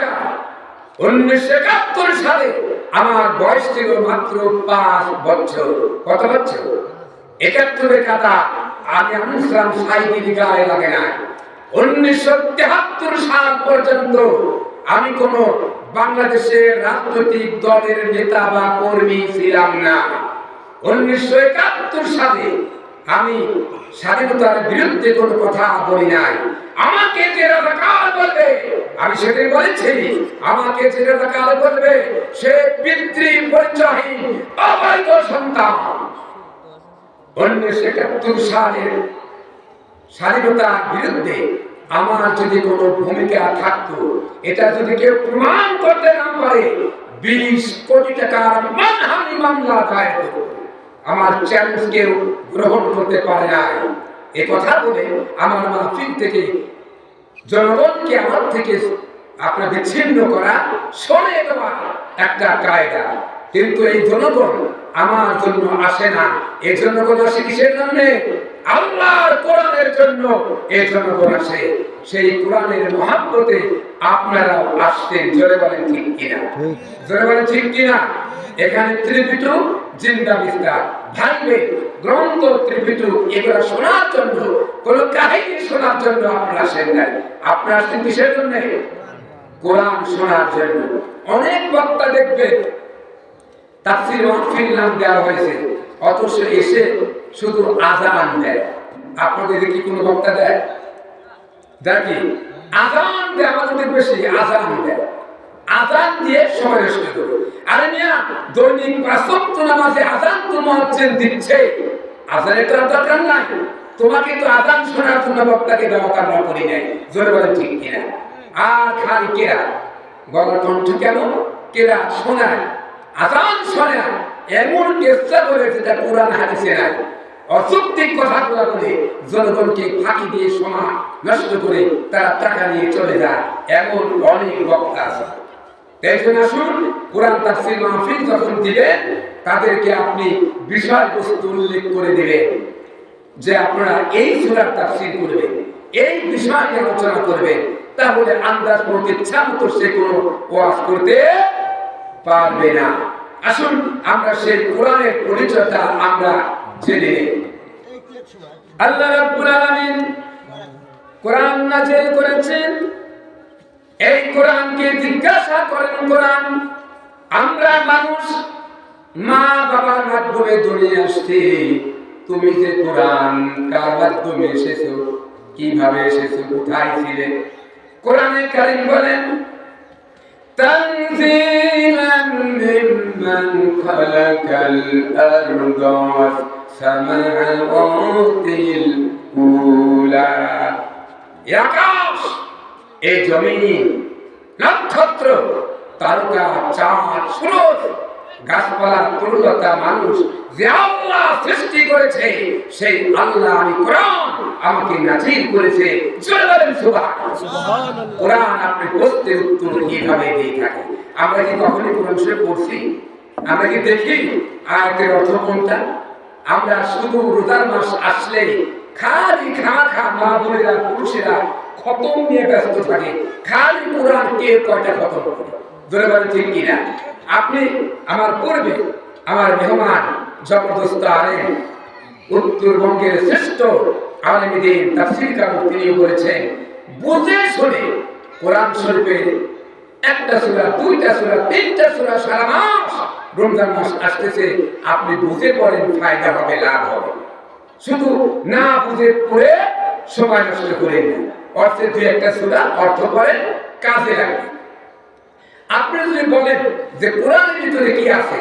টাকা। উনিশশো একাত্তর সালে আমার বয়স ছিল মাত্র পাঁচ বছর। কত বছর? একাত্তরের আমি সাইদির গায়ে লাগে না। উনিশশো তেহাত্তর সাল পর্যন্ত আমি কোন বাংলাদেশের রাজনৈতিক দলের নেতা বা কর্মী ছিলাম না। উনিশশো একাত্তর সালে আমি স্বাধীনতার বিরুদ্ধে কোনো কথা বলি নাই। আমাকে যে রাজাকার বলবে, আমি সেদিন বলেছি। আমাকে যে রাজাকার বলবে, সে পিতৃ সন্তান। উনিশশো একাত্তর সালের স্বাধীনতার বিরুদ্ধে আমার যদি কোনো ভূমিকা থাকতো, এটা যদি কেউ প্রমাণ করতে না পারে, বিশ কোটি টাকার মানহানি মামলা দায়ের করব। আমার চ্যালেঞ্জ কেউ গ্রহণ করতে পারে না এ কথা বলে আমার মাহফিল থেকে জনগণকে আমার থেকে আপনার বিচ্ছিন্ন করা সরে দেওয়া একটা কায়দা। কিন্তু এই জনগণ আমার জন্য আসে না। এই জনগণ আসে কিসের জন্য? আল্লাহর কোরআনের জন্য এই জনগণ আসে। সেই কোরআনের মহাব্বতে আপনারাও আসতেন জোরে বলেন ঠিক কিনা? জোরে বলেন ঠিক কিনা? এখানে ত্রিপিটু জিন্দা বিস্তার। ভাঙবে, গ্রন্থ, ত্রিপিটু, এগুলো শোনার জন্য, কোন কাহিনী শোনার জন্য আপনারা আসেন নাই। আপনারা আসছেন কিসের জন্য? কোরআন শোনার জন্য। অনেক বক্তা দেখবে, তাফসির মাহফিল নাম দেওয়া হয়েছে, অথচ এসে শুধু আজান দেয়। আপনাদের কি কোনো বক্তা দেয়? দেখি আজান দেয়, আমাদের বেশি আজান দেয়। আজান দিয়ে সময় নষ্ট করো আরে মিয়া, দৈনিক পাঁচক্ত নামাজে আজান তো মহাজ্জেন দিচ্ছে। আজানের তো দরকার নাই। তোমাকে তো আজান শোনার জন্য বক্তাকে ব্যবহার আমরা করি নাই। জোরে বলেন ঠিক কিনা? আর খালি কেরা? গলার কণ্ঠ কেন? কেরা শোনায়? আজান শোনায়। এমন চেষ্টা করেছে যা কোরআন হাদিসে নাই। অযৌক্তিক কথাগুলো বলে জনগণকে ফাঁকি দিয়ে সময় নষ্ট করে তারা টাকা নিয়ে চলে যায়। এমন অনেক বক্তা আছে। তাই আসুন, কোরআন তাফসির মাহফিল যখন দিবেন তাদেরকে আপনি বিষয়বস্তু উল্লেখ করে দিবেন যে আপনারা এই সূরার তাফসির করবেন এই বিষয় আলোচনা করবেন। তাহলে আন্দাজ করতে ইচ্ছা মতো সে কোনো ওয়াজ করতে পারবে না। আসুন, আমরা সেই কোরআনের পরিচয়টা আমরা জেনে আল্লাহ রাব্বুল আলামিন কোরআন নাযিল করেছেন। এই কোরআনকে জিজ্ঞাসা করেন কোরআন আমরা মানুষ মা বাবার মাধ্যমে দুনিয়া আসছি তুমি যে কোরআন কার মাধ্যমে এসেছো কিভাবে এসেছো কোথায় ছিলে কোরআনে কারিম বলেন تنزيلا ممن خلق الأرض والسماوات الأولى আকাশ এই জমিন নক্ষত্র, তারকা, চাঁদ, সুরজ, গাছপালা তরুলতা মানুষ, যে আল্লাহ সৃষ্টি করেছে, সেই আল্লাহ আমি কোরআন আমাকে নাজির করেছে। কোরআন আপনি প্রশ্নের উত্তর কীভাবে দিয়ে থাকে। আমরা কি কখনই কোরআন শরীফ পড়ছি? আমরা কি দেখি? আয়াতের অর্থ কোনটা? আমরা শুধু রোজার মাস আসলেই খালি খা খা মা বোনেরা, পুরুষেরা খতম নিয়ে ব্যস্ত থাকে। খালি কোরআন কে কয়টা খতম করে? ধরে ঠিক কিনা? আপনি আমার পূর্বে, আমার মেহমান, জবরদস্ত আলেম উত্তরবঙ্গের শ্রেষ্ঠ আলমীদের তাফসির কারণ তিনি বলেছেন, বুঝে শুনে কোরআন শরীফের একটা সূরা, দুইটা সূরা, তিনটা সূরা সারা মাস রমজান মাস আসতেছে, আপনি বুঝে পড়েন, ফায়দা হবে, লাভ হবে। শুধু না বুঝে পড়ে সময় নষ্ট করেন না অর্থের দুই একটা সূরা অর্থ করেন কাজে লাগবে। আপনি যদি বলেন যে কোরআনের ভিতরে কি আছে,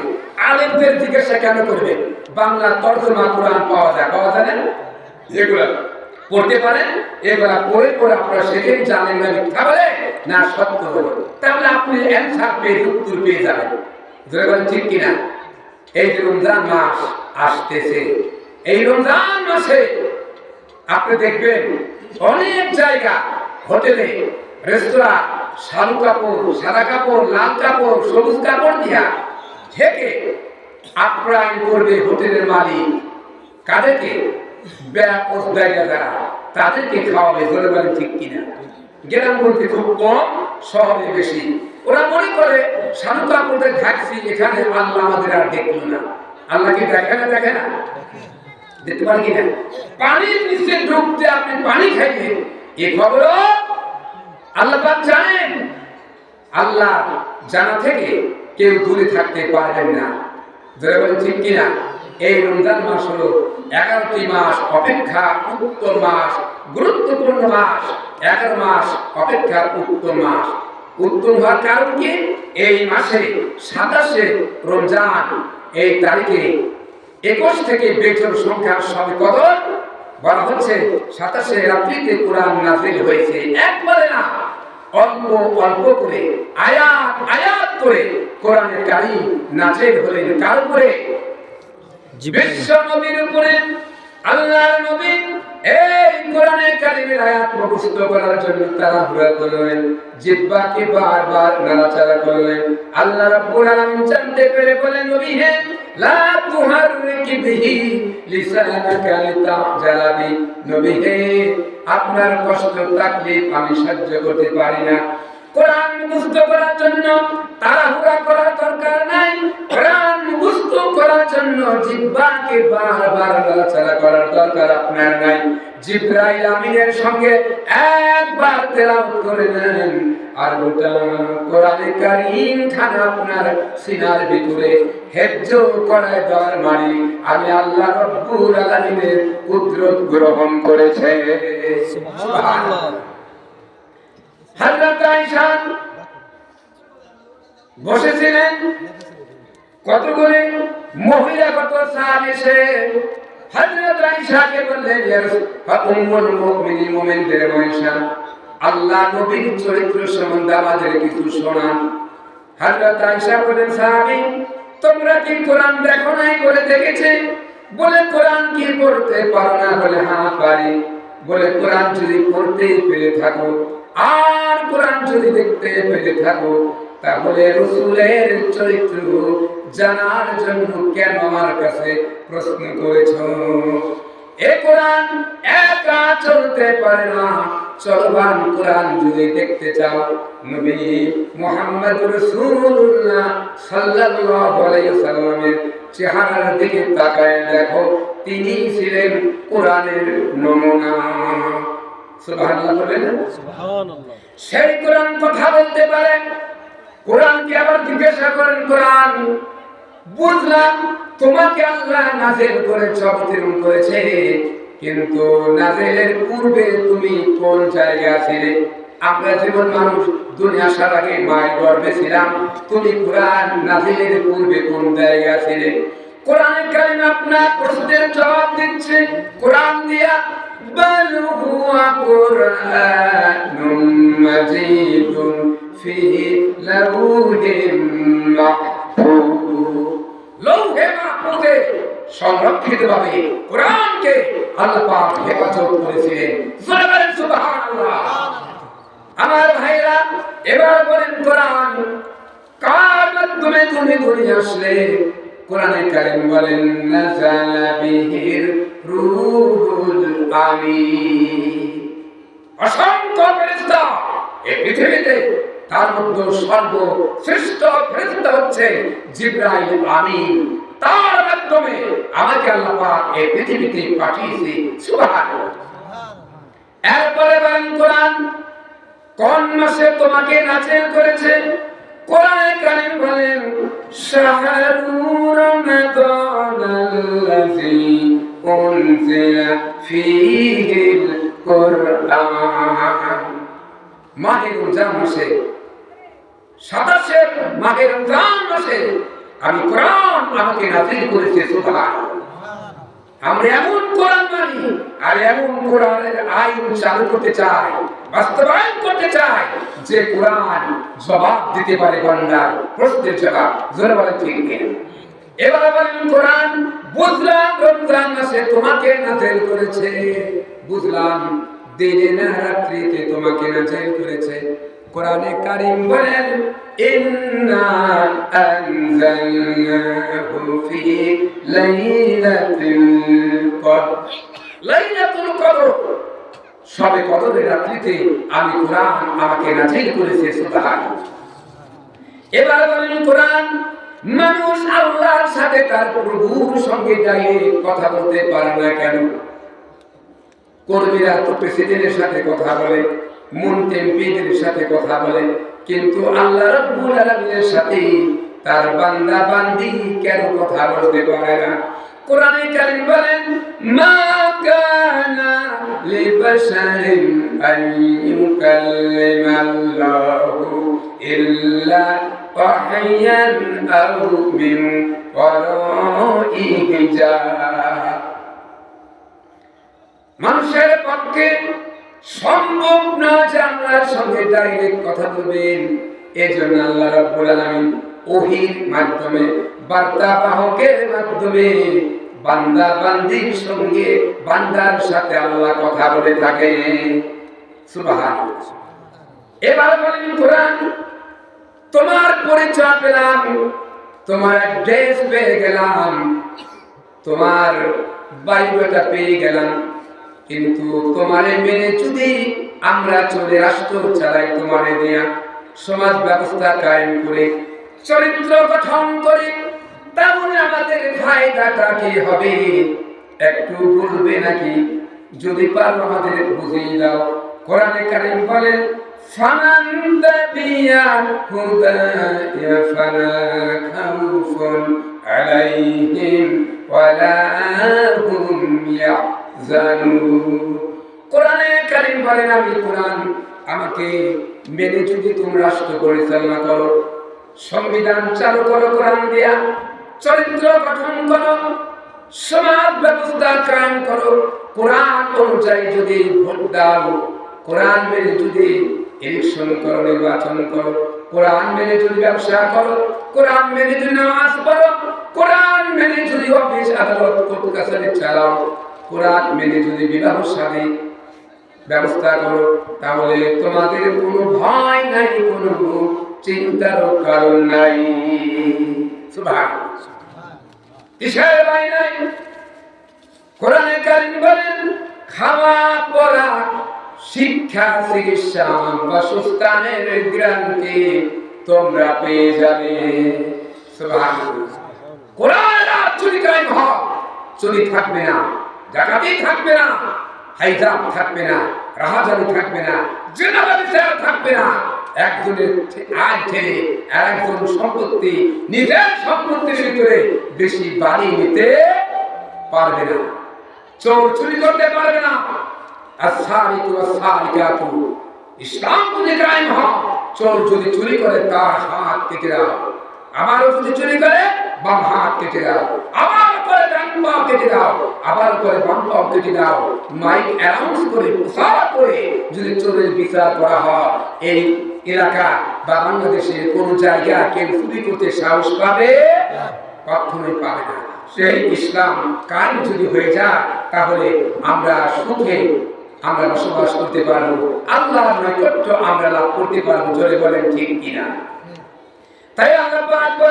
আলেমদের জিজ্ঞাসা কেন করবে বাংলা তর্জমা কোরআন পাওয়া যায় পাওয়া যায় না? পড়তে পারেন, এগুলা পড়ে পড়ে আপনারা সেদিন জানেন না মিথ্যা বলে, না সত্য বলে। তাহলে আপনি অ্যান্সার পেয়ে, উত্তর পেয়ে যাবেন। ঠিক কিনা? এই রমজান মাস আসতেছে এই রমজান মাসে আপনি দেখবেন অনেক জায়গা, হোটেলে, রেস্তোরাঁ শালু কাপড়, সাদা কাপড়, লাল কাপড়, সবুজ কাপড় দিয়া ঢেকে আপ্যায়ন করবে হোটেলের মালিক। কাদেরকে? ব্যাপক জায়গা যারা, তাদেরকে খাওয়াবে ধরে বলেন ঠিক কিনা? বলতে খুব কম, শহরে বেশি। ওরা মনে করে সাধুতা করতে থাকছি এখানে আল্লাহ আমাদের আর দেখল না। আল্লাহকে দেখে না দেখে না? দেখতে পারি কিনা? পানির নিচে ডুবতে আপনি পানি খাইলেন এ খবর আল্লাহ জানেন। আল্লাহ জানা থেকে কেউ দূরে থাকতে পারবেন না। ধরে বলেন ঠিক কিনা? এই রমজান মাস হলো এগারোটি মাস অপেক্ষা উত্তম মাস, গুরুত্বপূর্ণ মাস। এগারো মাস অপেক্ষা উত্তম মাস। উত্তম হওয়ার কারণ কি? এই মাসে সাতাশে রমজান, এই তারিখে একুশ থেকে বেজর সংখ্যার সবে কদর বলা হচ্ছে সাতাশে রাত্রিতে কোরআন নাজিল হয়েছে। একবারে না অল্প অল্প করে আয়াত আয়াত করে কোরআনের কারি নাজিল হলেন। কার উপরে? বিশ্ব নবীর উপরে। আল্লাহর নবী এই কোরআনের কারিমের আয়াত মুখস্থ করার জন্য তারা হুড়া করলেন জিব্বাকে বারবার নাড়াচাড়া করলেন। আল্লাহ রাব্বুল আলামিন জানতে পেরে বলেন নবী হে আপনার কষ্ট তাকলিফ আমি সহ্য করতে পারি না। কোরআন মুখস্থ করার জন্য তাড়াহুড়া করার দরকার নাই। কোরআন জন্য জিহ্বাকে বারবার নাড়াচাড়া করার দরকার আপনার নাই। জিব্রাইল আমিনের সঙ্গে একবার তেলাওয়াত করে নেন। আর গোটা কোরআনে কারীম খান আপনার সিনার ভিতরে হেফজ করায় দেওয়ার মারি আমি আল্লাহ রব্বুল আলামিনের কুদরত গ্রহণ করেছে। সুবহানাল্লাহ। হযরত আয়েশা বসেছিলেন কতগুলি মহিলা কত সাহাবী এসে হযরত আয়েশাকে বললেন, ইয়া রাসূল উম্মুল মুমিনিন, মুমিনদের আয়েশা আল্লাহ নবীর চরিত্র সম্বন্ধে আমাদের কিছু শোনান হযরত আয়েশা বলেন সাহাবী, তোমরা কি কোরআন দেখো নাই বলে দেখেছে? বলে কোরআন কি পড়তে পারো না বলে হ্যাঁ পারি। বলে কোরআন যদি পড়তেই পেরে থাকো, আর কোরআন যদি দেখতে পেরে থাকো তাহলে রসুলের চরিত্র জানার জন্য কেন আমার কাছে প্রশ্ন করেছ? এ কোরআন একা চলতে পারে না। চলবান কোরআন যদি দেখতে চাও। নবী মোহাম্মদ রসুল্লাহ সাল্লাল্লাহু আলাইহি সাল্লামের চেহারার দিকে তাকায় দেখো তিনি ছিলেন কোরআনের নমুনা। সুবহানাল্লাহ বলবেন না? সুবহানাল্লাহ। সেই কোরআন কথা বলতে পারে কোরআনকে আবার জিজ্ঞাসা করেন, কোরআন, বুঝলাম তোমাকে আল্লাহ নাজেল করেছ, অবতীর্ণ করেছে, কিন্তু নাজেলের পূর্বে তুমি কোন জায়গায় ছিলে? আমরা জীবন মানুষ দুনিয়া সারাকে আগে মায়ের গর্বে ছিলাম, তুমি কোরআন নাজিলের পূর্বে কোন জায়গায় ছিলে? কোরআন কারিম আপনার প্রশ্নের জবাব দিচ্ছে, কোরআন দিয়া বালু হুয়া কোরআন মাজিদুন। في لوح محفوظ লৌহে মাহফুজে সংরক্ষিত ভাবে কোরআনকে আল্লাহ পাক হেফাজত করেছিলেন জোরে বলেন সুবহানাল্লাহ আমার ভাইরা এবার বলেন কোরআন কার মাধ্যমে তুমি দুনিয়া আসলে কোরআনে কারিম বলেন নাজালা বিহির রূহুল আমিন অসংখ্য ফেরেশতা এই পৃথিবীতে তার মধ্যে সর্বশ্রেষ্ঠ ফেরেশতা হচ্ছে জিব্রাইল আমিন। তার মাধ্যমে আমাকে আল্লাহ পাক এই পৃথিবীতে পাঠিয়েছে। সুবহানাল্লাহ। এরপরে বলেন, কোরআন কোন মাসে তোমাকে নাচের করেছে? কোরআনে কারিম বলেন শাহরু রমাদানাল্লাযী উনজিলা ফীহিল কুরআন। মাহে রমজান মাসে সাতাশে মাহে রমজান মাসে আমি কোরআন আমাকে নাজিল সুবহানাল্লাহ আমরা এমন কোরআন মানি আর এমন কোরআনের আইন চালু করতে চাই, বাস্তবায়ন করতে চাই, যে কোরআন জবাব দিতে পারে বান্দার প্রশ্নের জবাব। জোরে ঠিক এবার বলেন কোরআন বুঝলাম, রমজান মাসে তোমাকে নাজেল করেছে। বুঝলাম, দিনে না রাত্রিতে তোমাকে নাজেল করেছে। কোরআনে কারিম বলেন ইন্না আনজালনাহু ফি লাইলাতিল কদর। লাইলাতুল কদর। সবে কদরের রাত্রিতে আমি কোরআন আমাকে নাজিল করেছে সুবহান এবার বলেন, কোরআন মানুষ আল্লাহর সাথে তার প্রভুর সঙ্গে ডাইরেক্ট কথা বলতে পারে না কেন? কর্মীরা তো প্রেসিডেন্টের সাথে কথা বলে। মন্ত্রী এমপিদের সাথে কথা বলে, কিন্তু আল্লাহ রব্বুল আলামিনের সাথে তার বান্দা বান্দি কেন কথা বলতে পারে না? কোরআনে কারীম বলেন, মা কানা লিবাশারিন আন ইউকাল্লিমাল্লাহু ইল্লা ওয়াহয়ান আও মিন ওয়ারাই ডাইরেক্ট কথা বলবেন। এজন্য আল্লাহ রাব্বুল আলামিন ওহির মাধ্যমে, বার্তা বাহকের মাধ্যমে বান্দা বান্দির সঙ্গে বান্দার সাথে আল্লাহ কথা বলে থাকে সুবহানাল্লাহ। এবার বলেন কোরআন, তোমার পরিচয় পেলাম, তোমার ড্রেস পেয়ে গেলাম, তোমার বাইবেলটা পেয়ে গেলাম। কিন্তু তোমারে মেনে যদি আমরা চলে রাষ্ট্র চালাই তোমারে দেয়া সমাজ ব্যবস্থা কায়েম করে, চরিত্র গঠন করে তাহলে আমাদের ফায়দাটা কি হবে? একটু বলবে নাকি? যদি পারো আমাদের বুঝিয়ে দাও। কোরআনে কারিম বলেন ইয়াহজানুন কোরআনে কারিম বলেন, আমি কোরআন আমাকে মেনে যদি তুমি রাষ্ট্র পরিচালনা করো, সংবিধান চালু করো, কোরআন দিয়া চরিত্র গঠন করো, সমাজ ব্যবস্থা কায়েম করো। কোরআন অনুযায়ী যদি ভোট দাও, কোরআন মেনে যদি ইলেকশন করো, নির্বাচন করো, কোরআন মেনে যদি ব্যবসা করো, কোরআন মেনে যদি নামাজ পড়ো, কোরআন মেনে যদি অফিস, আদালত, কোর্ট, কাছারি চালাও কোরআন মেনে যদি বিবাহ শাদী ব্যবস্থা করো, তাহলে তোমাদের কোনো ভয় নাই, কোনো চিন্তার কারণ নাই। কিসের ভয় নাই? কোরআনে কারিম বলেন, খাওয়া, পড়া, শিক্ষা, চিকিৎসা, বাসস্থানের গ্রান্তি তোমরা পেয়ে যাবে। কোরআন চুরি কায়েম হয় চুরি থাকবে না। ডাকাতি থাকবে না, হাইজাব থাকবে না, রাহাজানি থাকবে না জেনারেল থাকবে না। একজনের একজন সম্পত্তি, নিজের সম্পত্তির ভিতরে বেশি বাড়ি নিতে পারবে না, চোর চুরি করতে পারবে না। আর চোর যদি চুরি করে, তার হাত কেটে দাও। আবারও যদি চুরি করে, বাম হাত কেটে দাও। আবার করে দাও, আবার করে দাও। মাইক অ্যানাউন্স করে, প্রচার করে যদি চোরের বিচার করা হয়। এই এলাকা বা কোন জায়গা কেউ চুরি করতে সাহস পাবে? কখনোই পাবে না। সেই ইসলাম যদি হয়ে যায়, তাহলে আমরা সুখে আমরা বসবাস করতে পারব। আল্লাহর নৈকট্য আমরা লাভ করতে পারব, জোরে বলেন ঠিক কিনা? তাই আল্লাহ বলে